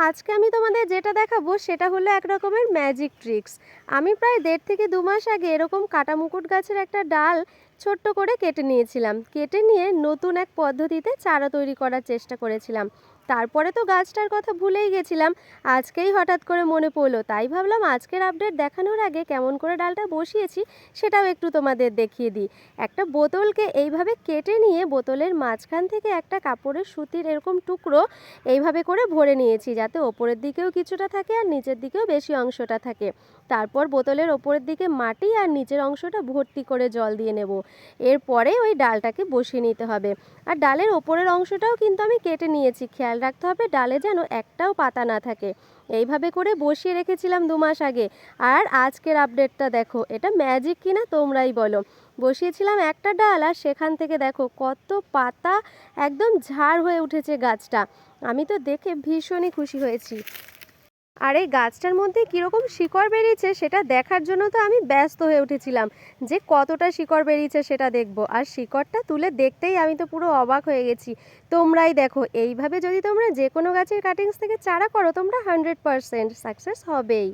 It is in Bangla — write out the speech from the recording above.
আজকে আমি তোমাদের যেটা দেখাবো সেটা হলো এক রকমের ম্যাজিক ট্রিক্স আমি প্রায় দেড় থেকে দু মাস আগে এরকম কাটা মুকুট গাছের একটা ডাল ছোট্ট করে কেটে নিয়েছিলাম। কেটে নিয়ে নতুন এক পদ্ধতিতে চারা তৈরি করার চেষ্টা করেছিলাম। তারপরে তো গাছটার কথা ভুলেই গেছিলাম। আজকেই হঠাৎ করে মনে পড়ল, তাই ভাবলাম আজকের আপডেট দেখানোর আগে কেমন করে ডালটা বসিয়েছি সেটাও একটু তোমাদের দেখিয়ে দিই। একটা বোতলকে এইভাবে কেটে নিয়ে বোতলের মাঝখান থেকে একটা কাপড়ের সুতির এরকম টুকরো এইভাবে করে ভরে নিয়েছি যাতে ওপরের দিকেও কিছুটা থাকে আর নিচের দিকেও বেশি অংশটা থাকে। তারপর বোতলের ওপরের দিকে মাটি আর নিচের অংশটা ভর্তি করে জল দিয়ে নেব। এরপরে ওই ডালটাকে বসিয়ে নিতে হবে। আর ডালের ওপরের অংশটাও কিন্তু আমি কেটে নিয়েছি। খেয়াল রাখতে হবে ডালে যেন একটাও পাতা না থাকে। এইভাবে করে বসিয়ে রেখেছিলাম দু মাস আগে। আর আজকের আপডেটটা দেখো, এটা ম্যাজিক কিনা তোমরাই বলো। বসিয়েছিলাম একটা ডাল আর সেখান থেকে দেখো কত পাতা একদম ঝাড় হয়ে উঠেছে গাছটা। আমি তো দেখে ভীষণই খুশি হয়েছি। আর এই গাছটার মধ্যে কীরকম শিকড় বেরিয়েছে সেটা দেখার জন্য তো আমি ব্যস্ত হয়ে উঠেছিলাম যে কতটা শিকড় বেরিয়েছে সেটা দেখব। আর শিকড়টা তুলে দেখতেই আমি তো পুরো অবাক হয়ে গেছি। তোমরাই দেখো, এইভাবে যদি তোমরা যে কোনো গাছের কাটিংস থেকে চারা করো, তোমরা হান্ড্রেড পারসেন্ট সাকসেস হবেই।